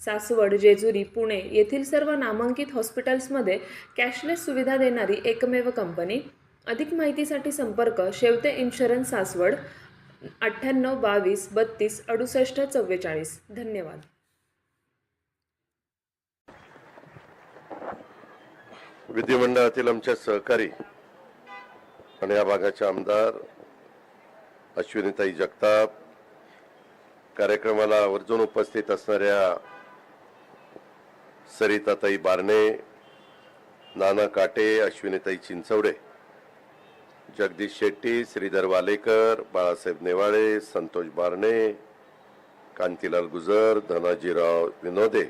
सासवड जेजुरी पुणे येथील सर्व नामांकित हॉस्पिटल्समध्ये कॅशलेस सुविधा देणारी एकमेव कंपनी. अधिक माहितीसाठी संपर्क शेवते इन्शुरन्स सासवड अठ्ठ्याण्णव बावीस बत्तीस अडुसष्ट चव्वेचाळीस. धन्यवाद. विधिमंडळातील आमच्या सहकारी आणि या भागाचे आमदार अश्विनीताई जगताप कार्यक्रमाला आवर्जून उपस्थित असणाऱ्या सरिताताई बारणे नाना काटे अश्विनीताई चिंचवडे जगदीश शेट्टी श्रीधर वालेकर बाळासाहेब नेवाळे संतोष बारणे कांतीलाल गुजर धनाजीराव विनोदे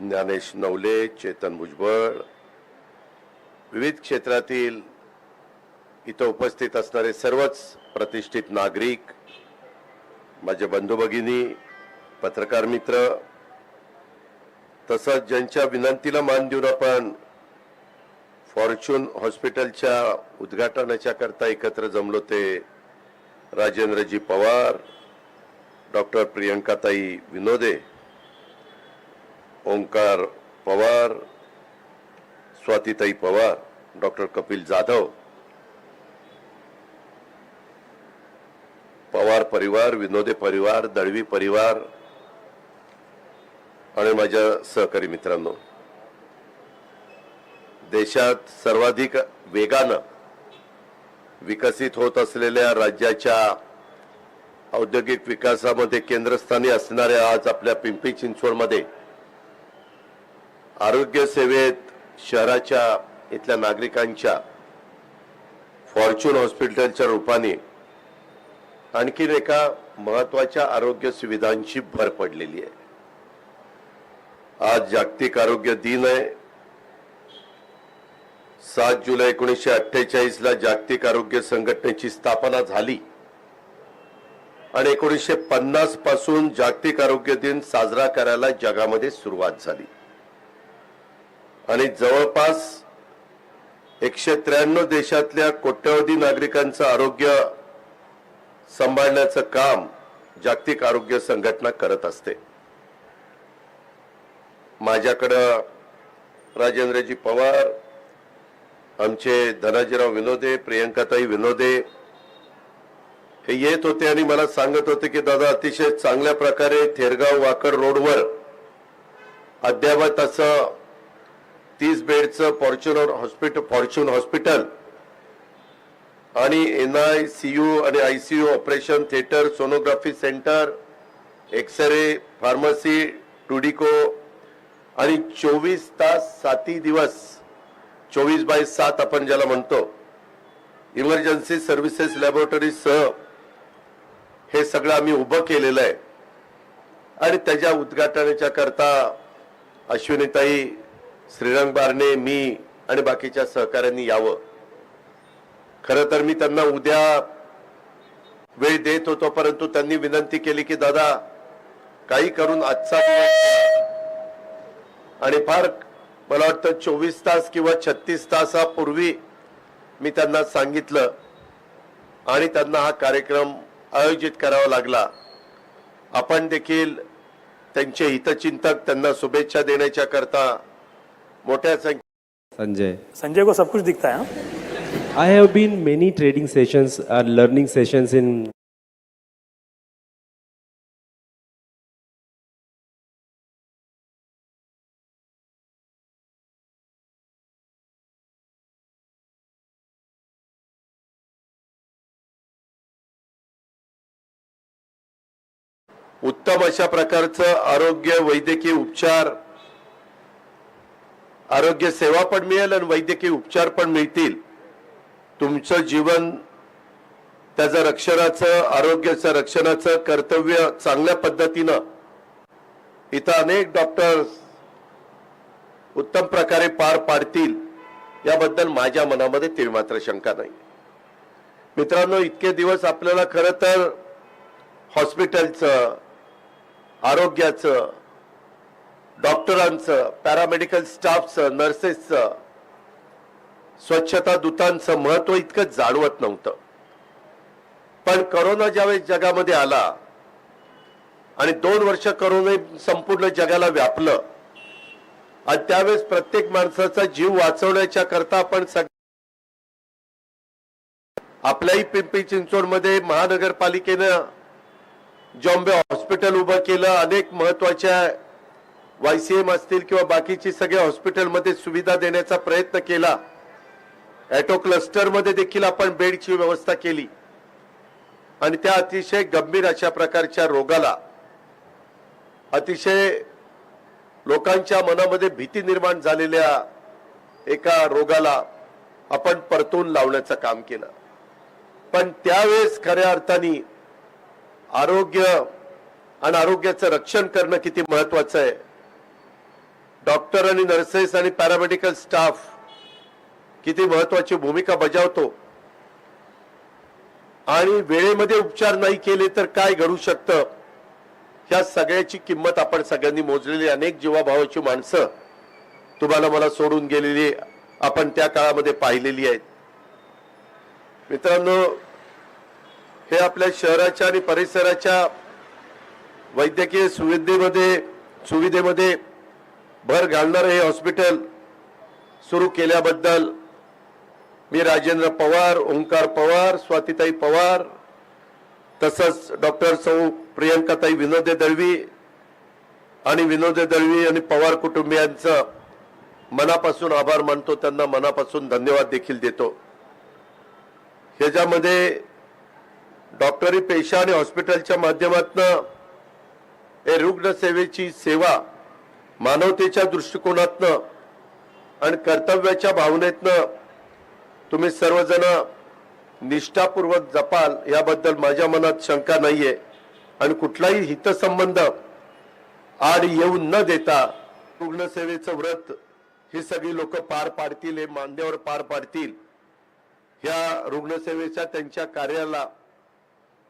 ज्ञानेश नवले चेतन भुजबळ. विविध क्षेत्रातील इथं उपस्थित असणारे सर्वच प्रतिष्ठित नागरिक माझे बंधू भगिनी पत्रकार मित्र तसंच ज्यांच्या विनंतीला मान देऊन आपण फॉर्च्यून हॉस्पिटलच्या उद्घाटनाच्या करता एकत्र जमलो ते राजेंद्रजी पवार डॉक्टर प्रियंकाताई विनोदे ओंकार पवार स्वातीताई पवार डॉक्टर कपिल जाधव पवार परिवार विनोदे परिवार दळवी परिवार आणि माझ्या सहकारी मित्रांनो देशात सर्वाधिक वेगानं विकसित होत असलेल्या राज्याच्या औद्योगिक विकासामध्ये केंद्रस्थानी असणाऱ्या आज आपल्या पिंपरी चिंचवडमध्ये आरोग्य सेवेत शहराच्या इथल्या नागरिकांच्या फॉर्च्यून हॉस्पिटलच्या रूपाने आणखीन एका महत्त्वाच्या आरोग्य सुविधांची भर पडलेली आहे. आज जागतिक आरोग्य दिन आहे. सात जुलै एकोणीसशे अठ्ठेचाळीसला जागतिक आरोग्य संघटनेची स्थापना झाली. आणि एकोणीसशे पन्नासपासून जागतिक आरोग्य दिन साजरा करायला जगामध्ये सुरुवात झाली. आणि जवळपास एकशे त्र्याण्णव देशातल्या कोट्यवधी नागरिकांचं आरोग्य सांभाळण्याचं काम जागतिक आरोग्य संघटना करत असते. माझ्याकडं राजेंद्रजी पवार आमचे धनाजीराव विनोदे प्रियंकाताई विनोदे हे येत होते आणि मला सांगत होते की दादा अतिशय चांगल्या प्रकारे थेरगाव वाकड रोडवर अद्यावत असं तीस बेडचं फॉर्च्युनर हॉस्पिटल फॉर्च्यून हॉस्पिटल आणि एन आय सी यू आणि I C U operation theatre sonography centre X-ray pharmacy टुडिको आणि चोवीस तास साती दिवस चोवीस बाय सात आपण ज्याला म्हणतो इमर्जन्सी सर्व्हिसेस लॅबोरेटरी सह हे सगळं आम्ही उभं केलेलं आहे. आणि त्याच्या उद्घाटनाच्या करता अश्विनीताई श्रीरंग बारणे मी आणि बाकीच्या सहकाऱ्यांनी यावं. खरं तर मी त्यांना उद्या वेळ देत होतो परंतु त्यांनी विनंती केली की दादा काही करून आजचा आणि फार मला वाटतं चोवीस तास किंवा छत्तीस तासापूर्वी मी त्यांना सांगितलं आणि त्यांना हा कार्यक्रम आयोजित करावा लागला आपण देखील त्यांचे हितचिंतक त्यांना शुभेच्छा देण्याच्या करता मोठ्या संख्येने Sanjay. संजय को सब कुछ दिखता है हाँ? I have been many trading sessions or learning sessions in अशा प्रकारचं आरोग्य वैद्यकीय उपचार आरोग्य सेवा पण मिळेल आणि वैद्यकीय उपचार पण मिळतील. तुमचं जीवन त्याचं रक्षणाचं आरोग्याचं रक्षणाचं कर्तव्य चांगल्या पद्धतीनं. इथं अनेक डॉक्टर्स उत्तम प्रकारे पार पाडतील याबद्दल माझ्या मनामध्ये ते मात्र शंका नाही. मित्रांनो इतके दिवस आपल्याला खरं तर हॉस्पिटलचं आरोग्याचं डॉक्टरांचं पॅरामेडिकल स्टाफचं नर्सेसचं स्वच्छता दूतांचं महत्त्व इतकं जाणवत नव्हतं. पण करोना ज्यावेळेस जगामध्ये आला आणि दोन वर्ष करोना संपूर्ण जगाला व्यापलं आणि त्यावेळेस प्रत्येक माणसाचा जीव वाचवण्याच्या करता आपण सग आपल्याही पिंपरी चिंचवडमध्ये महानगरपालिकेनं जॉम्बे हॉस्पिटल उभं केलं अनेक महत्त्वाच्या वायसीएम असतील किंवा बाकीची सगळ्या हॉस्पिटलमध्ये सुविधा देण्याचा प्रयत्न केला. ॲटो क्लस्टरमध्ये देखील आपण बेडची व्यवस्था केली. आणि त्या अतिशय गंभीर अशा प्रकारच्या रोगाला अतिशय लोकांच्या मनामध्ये भीती निर्माण झालेल्या एका रोगाला आपण परतून लावण्याचं काम केलं. पण त्यावेळेस खऱ्या अर्थाने आरोग्य आणि आरोग्याचं रक्षण करणं किती महत्वाचं आहे. डॉक्टर आणि नर्सेस आणि पॅरामेडिकल स्टाफ किती महत्वाची भूमिका बजावतो. आणि वेळेमध्ये उपचार नाही केले तर काय घडू शकतं? ह्या सगळ्याची किंमत आपण सगळ्यांनी मोजलेली अनेक जीवाभावाची माणसं तुम्हाला मला सोडून गेलेली आपण त्या काळामध्ये पाहिलेली आहेत. मित्रांनो हे आपल्या शहराच्या आणि परिसराच्या वैद्यकीय सुविधेमध्ये सुविधेमध्ये भर घालणारं हे हॉस्पिटल सुरू केल्याबद्दल मी राजेंद्र पवार ओंकार पवार स्वातीताई पवार तसंच डॉक्टर सौ प्रियंकाताई विनोदे दळवी आणि विनोदे दळवी आणि पवार कुटुंबियांचं मनापासून आभार मानतो. त्यांना मनापासून धन्यवाद देखील देतो. ह्याच्यामध्ये डॉक्टरी पेशा आणि हॉस्पिटलच्या माध्यमातनं हे रुग्णसेवेची सेवा मानवतेच्या दृष्टिकोनातनं आणि कर्तव्याच्या भावनेतनं तुम्ही सर्वजण निष्ठापूर्वक जपाल याबद्दल माझ्या मनात शंका नाहीये. आणि कुठलाही हितसंबंध आड येऊ न देता रुग्णसेवेचं व्रत ही सगळी लोक पार पाडतील हे मांद्यावर पार पाडतील. ह्या रुग्णसेवेच्या त्यांच्या कार्याला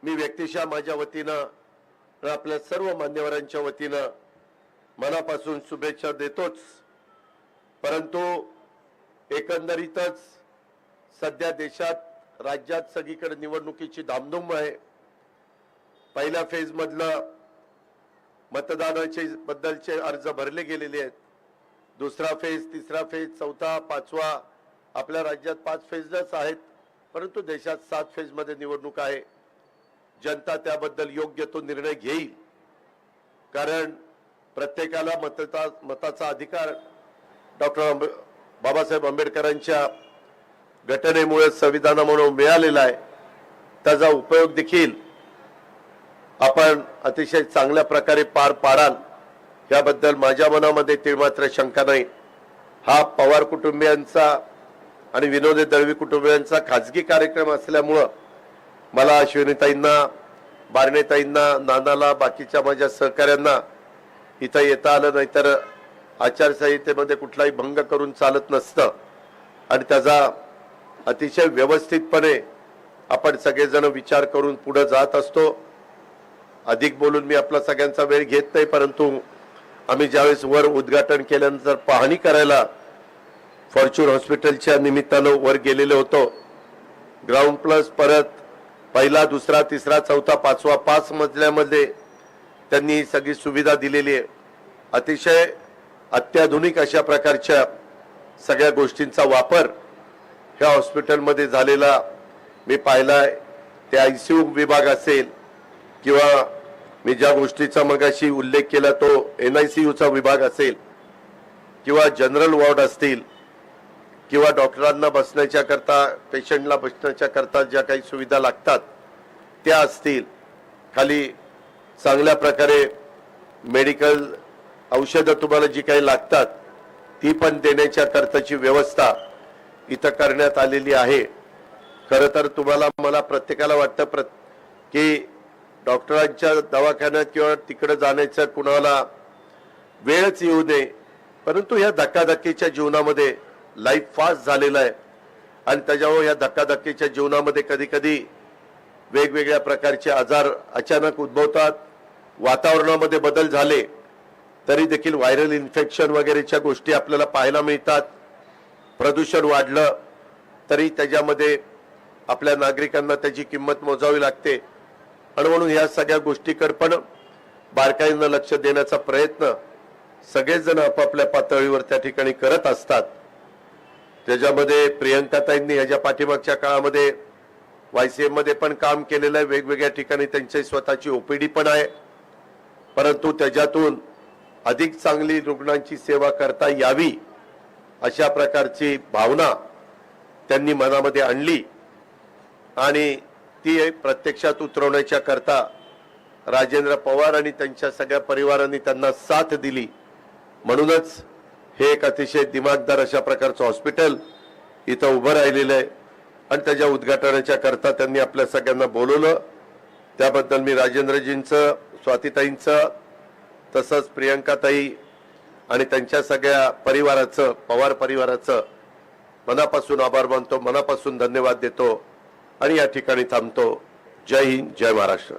मी व्यक्तिशः माझ्या वतीनं आणि आपल्या सर्व मान्यवरांच्या वतीनं मनापासून शुभेच्छा देतोच. परंतु एकंदरीतच सध्या देशात राज्यात सगळीकडे निवडणुकीची धामधूम आहे. पहिल्या फेजमधलं मतदानाचे बद्दलचे अर्ज भरले गेलेले आहेत. दुसरा फेज तिसरा फेज चौथा पाचवा आपल्या राज्यात पाच फेजच आहेत. परंतु देशात सात फेजमध्ये निवडणूक आहे. जनता त्याबद्दल योग्य तो निर्णय घेईल. कारण प्रत्येकाला मतता मताचा अधिकार डॉक्टर बाबासाहेब आंबेडकरांच्या घटनेमुळे संविधानामुळे मिळालेला आहे. त्याचा उपयोग देखील आपण अतिशय चांगल्या प्रकारे पार पाडाल. याबद्दल माझ्या मनामध्ये ते मात्र शंका नाही. हा पवार कुटुंबियांचा आणि विनोदी दळवी कुटुंबियांचा खाजगी कार्यक्रम असल्यामुळं मला अश्विनीताईंना बारणेताईंना नानाला बाकीच्या माझ्या सहकाऱ्यांना इथं येता आलं नाही तर आचारसंहितेमध्ये कुठलाही भंग करून चालत नसतं. आणि त्याचा अतिशय व्यवस्थितपणे आपण सगळेजण विचार करून पुढं जात असतो. अधिक बोलून मी आपला सगळ्यांचा वेळ घेत नाही परंतु आम्ही ज्यावेळेस वर उद्घाटन केल्यानंतर पाहणी करायला फॉर्च्यून हॉस्पिटलच्या निमित्तानं वर गेलेलो होतो ग्राउंड प्लस परत पहिला दुसरा तिसरा चौथा पाचवा पाच मजल्यामध्ये त्यांनी सगळी सुविधा दिलेली आहे. अतिशय अत्याधुनिक अशा प्रकारच्या सगळ्या गोष्टींचा वापर ह्या हॉस्पिटलमध्ये झालेला मी पाहिला आहे ते आय सी यू विभाग असेल किंवा मी ज्या गोष्टीचा मगाशी उल्लेख केला तो एन आय सी यूचा विभाग असेल किंवा जनरल वॉर्ड असतील किंवा डॉक्टरांना बसण्याच्या करता पेशंटला बसण्याच्या करता ज्या काही सुविधा लागतात त्या असतील. खाली चांगल्या प्रकारे मेडिकल औषधं तुम्हाला जी काही लागतात ती पण देण्याच्या करताची व्यवस्था इथं करण्यात आलेली आहे. खरं तर तुम्हाला मला प्रत्येकाला वाटतं प्र की डॉक्टरांच्या दवाखान्यात किंवा तिकडं जाण्याचं कुणाला वेळच येऊ नये. परंतु ह्या धक्काधक्कीच्या जीवनामध्ये लाईफ फास्ट झालेलं आहे. आणि त्याच्यामुळे या धक्काधक्कीच्या जीवनामध्ये कधी कधी वेगवेगळ्या प्रकारचे आजार अचानक उद्भवतात. वातावरणामध्ये बदल झाले तरी देखील व्हायरल इन्फेक्शन वगैरेच्या गोष्टी आपल्याला पाहायला मिळतात. प्रदूषण वाढलं तरी त्याच्यामध्ये आपल्या नागरिकांना त्याची किंमत मोजावी लागते. आणि म्हणून ह्या सगळ्या गोष्टीकडे पण बारकाईनं लक्ष देण्याचा प्रयत्न सगळेजण आपापल्या पातळीवर त्या ठिकाणी करत असतात. त्याच्यामध्ये प्रियंकाताईंनी ह्याच्या पाठीमागच्या काळामध्ये वाय सी एममध्ये पण काम केलेलं आहे वेगवेगळ्या ठिकाणी त्यांची स्वतःची ओपीडी पण आहे. परंतु त्याच्यातून अधिक चांगली रुग्णांची सेवा करता यावी अशा प्रकारची भावना त्यांनी मनामध्ये आणली. आणि ती प्रत्यक्षात उतरवण्याच्या करता राजेंद्र पवार आणि त्यांच्या सगळ्या परिवारांनी त्यांना साथ दिली. म्हणूनच हे एक अतिशय दिमागदार अशा प्रकारचं हॉस्पिटल इथं उभं राहिलेलं आहे. आणि त्याच्या उद्घाटनाच्या करता त्यांनी आपल्या सगळ्यांना बोलवलं. त्याबद्दल मी राजेंद्रजींचं स्वातीताईंचं तसंच प्रियंकाताई आणि त्यांच्या सगळ्या परिवाराचं पवार परिवाराचं मनापासून आभार मानतो मनापासून धन्यवाद देतो. आणि या ठिकाणी थांबतो. जय हिंद जय महाराष्ट्र.